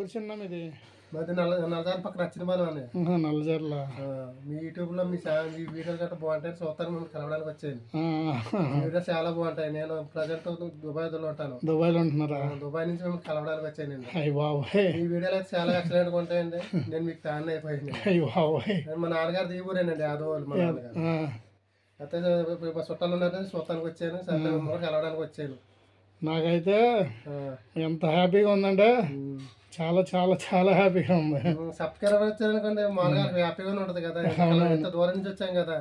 చిన్న ఇది. మరి పక్కన మీ మీ వీడియోలు గట్రా బాగుంటాయి చూస్తాను మిమ్మల్ని కలవడానికి వీడియోస్ చాలా బాగుంటాయి. నేను ప్రజెంట్ దుబాయ్లో ఉంటాను. ఉంటున్నారా? దుబాయ్ నుంచి మిమ్మల్ని కలవడానికి వచ్చానండి అయ్యి బాబాయ్. మీ వీడియోలు అయితే చాలా ఉంటాయండి. నేను మీకు ఫ్యాన్ అయిపోయింది అయ్యి బాబాయ్. మా నాన్నగారు మా అయితే చుట్టాలు ఉన్నారని చూస్తానికి వచ్చాను. సరే మిమ్మల్ని కలవడానికి వచ్చాను. నాకైతే ఎంత హ్యాపీగా ఉందంటే. చాలా చాలా చాలా హ్యాపీగా ఉంది. సబ్స్క్రైబర్ వచ్చారనుకోండి మామూలుగా హ్యాపీగానే ఉంటుంది కదా. ఎంత దూరం నుంచి వచ్చాం కదా.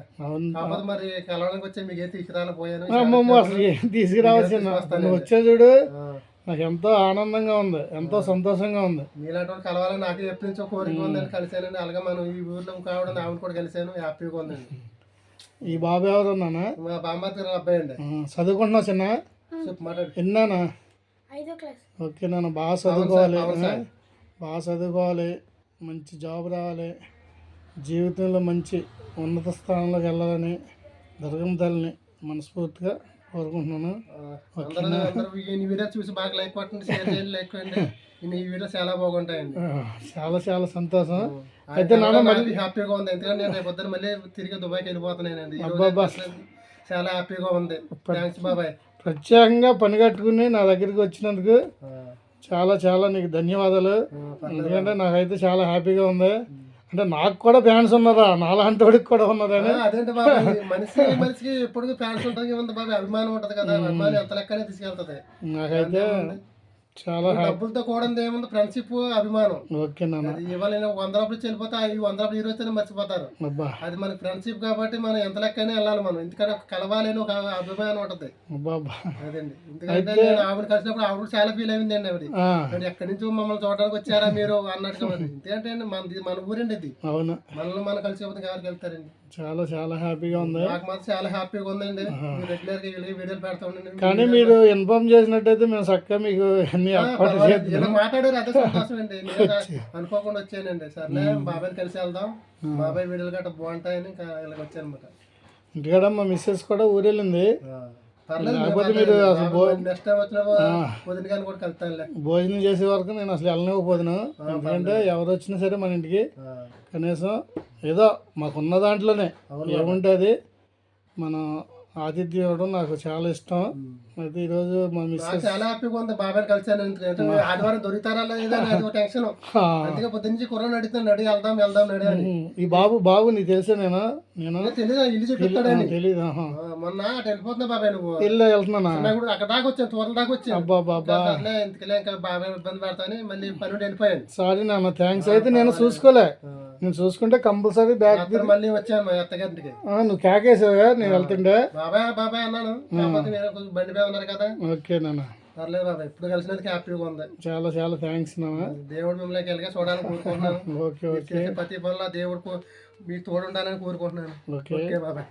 కాకపోతే మరి కలవడానికి వచ్చి మీకు ఏ తీసుకురాని పోయాను. అమ్మమ్మ అసలు ఏం తీసుకురావాల్సిన నువ్వు వచ్చే చూడు నాకు ఎంతో ఆనందంగా ఉంది ఎంతో సంతోషంగా ఉంది. మీలాంటి వాళ్ళు కలవాలని నాకు ఎప్పటి నుంచో కోరిక ఉందని కలిసానండి అలాగే మనం ఈ ఊర్లో కావడం ఆవిడ కూడా కలిసాను హ్యాపీగా ఉందండి. ఈ బాబు ఎవరు నాన్న మా బామ్మతి గారు అబ్బాయి అండి. చదువుకుంటున్నావు చిన్న? చెప్పు మాట్లాడు. విన్నానా? ఓకే నాన్న బాగా చదువుకోవాలి. బాగా చదువుకోవాలి. మంచి జాబ్ రావాలి. జీవితంలో మంచి ఉన్నత స్థానంలోకి వెళ్ళాలని దుర్గమ్మ తల్లిని మనస్ఫూర్తిగా కోరుకుంటున్నాను. ఈ వీడియో చూసి బాగా లైక్ కొట్టండి షేర్ చేయండి లైక్ కొట్టండి. ఈ వీడియో చాలా బాగుంటాయండి. చాలా చాలా సంతోషం. అయితే నాన్న మళ్ళీ హ్యాపీగా ఉంది. ఎందుకంటే నేను రేపు పొద్దున్న మళ్ళీ తిరిగి దుబాయ్కి వెళ్ళిపోతున్నానండి. చాలా హ్యాపీగా ఉంది. థ్యాంక్స్ బాబాయ్. ప్రత్యేకంగా పని కట్టుకుని నా దగ్గరికి వచ్చినందుకు చాలా చాలా నీకు ధన్యవాదాలు. ఎందుకంటే నాకైతే చాలా హ్యాపీగా ఉంది. అంటే నాకు కూడా ఫ్యాన్స్ ఉన్నారా? నాలాంటి వాడికి కూడా ఉన్నారని ఆ, అదేంటి బాబాయ్? మనిషి మనిషికి ఎప్పుడు ఫ్యాన్స్ ఉంటుంది అభిమానం ఉంటది కదా. అభిమానం ఎంత లెక్కనే తీసుకెళ్తది. నాకైతే చాలా డబ్బులతో కూడా ఏముంది? ఫ్రెండ్షిప్ అభిమానం. ఓకే ఇవాళ నేను వంద రూపాయలు ఆ ఈ వంద రూపాయలు ఈ రోజునే మర్చిపోతారు. అబ్బా. అది మన ఫ్రెండ్షిప్ కాబట్టి మనం ఎంత లెక్కనే వెళ్ళాలి మనం. ఎందుకంటే ఒక కలవాలి అని ఒక అభిమానం ఉంటది. అదండి. ఎందుకంటే నేను ఆవిడ కలిసినప్పుడు ఆవిడ చాలా ఫీల్ అయింది అండి ఆవిడ. ఎక్కడి నుంచి మమ్మల్ని చూడడానికి వచ్చారా మీరు అన్నట్టుగా మరి ఎందుకంటే మనది మన ఊరండి ఇది. అవును. మనల్ని మనం కలిసి ఎవరికి వెళ్తారండి? చాలా చాలా హ్యాపీగా ఉంది. నాకు మాత్రం చాలా హ్యాపీగా ఉందండి. రెగ్యులర్గా వీడియోలు పెడతా ఉండండి. కానీ మీరు ఇన్ఫార్మ్ చేసినట్టయితే మేము చక్కగా మీకు చేద్దాం ఇలా మాట్లాడారు అదే సంతోషం అండి. నేను అనుకోకుండా వచ్చానండి. సర్లే బాబాయ్ని కలిసి వెళ్దాం. బాబాయ్ వీడియోలు గట్రా బాగుంటాయని ఇంకా ఇలాగ వచ్చాను అనమాట ఇంటికాడ మా మిస్సెస్ కూడా ఊరెళ్ళింది. పర్లేదు లేకపోతే మీరు అసలు నెక్స్ట్ టైం వచ్చిన వదిన గారిని కూడా కలుతానులే. భోజనం చేసే వరకు నేను అసలు వెళ్ళనివ్వకపోదును. ఎందుకంటే ఎవరు వచ్చినా సరే మన ఇంటికి. ఆ, కనీసం ఏదో మాకున్న దాంట్లోనే ఏముంటే అది మనం ఆతిథ్యం ఇవ్వడం నాకు చాలా ఇష్టం. అయితే ఈరోజు మా మిస్సెస్ చాలా హ్యాపీగా ఉంది బాబాయ్ని కలిసాను. ఎందుకంటే ఆదివారం దొరుకుతారా లేదా టెన్షన్. అందుకే పొద్దు నుంచి కుర్రని అడుగుతాను నడి వెళ్దాం వెళ్దాం నడి అని. ఈ బాబు బాబు నీకు తెలుసా నేను? నేను? తెలియదు ఇల్లు చూపిస్తాడని తెలీదు. ఆ, మొన్న అటు వెళ్ళిపోతున్నా బాబాయ్ నువ్వు. ఇల్లు వెళ్తున్నానా? కూడా అక్కడ దాకా వచ్చాను తోటల దాకా వచ్చాను. అబ్బా బాబా ఎందుకులే ఇంకా బాబాయ్ ఇబ్బంది పడతాని. మళ్ళీ పని వెళ్ళిపోయాను. సారీ నాన్న థ్యాంక్స్ అయితే నేను చూసుకోలే. నేను చూసుకుంటే కంపల్సరీ బ్యాగ్ అక్కడ మళ్ళీ వచ్చాను మా అత్తగారింటికి నువ్వు కేకేసావా? నేను వెళ్తుండే. బాబాయ్ బాబాయ్ అన్నాను. కాకపోతే మీరు కొంచెం బండి మీద ఉన్నారు కదా. ఓకే నాన్న. పర్లేదు బాబాయ్ ఇప్పుడు కలిసినందుకు హ్యాపీగా ఉంది. చాలా చాలా థ్యాంక్స్ నాన్న. దేవుడు మిమ్మల్ని కలిగే చూడాలని కోరుకుంటున్నాను. ఓకే మీరు ఓకే. చేసే ప్రతి పనిలో దేవుడు కో- మీకు తోడు ఉండాలని కోరుకుంటున్నాను. ఓకే. ఓకే బాబాయ్.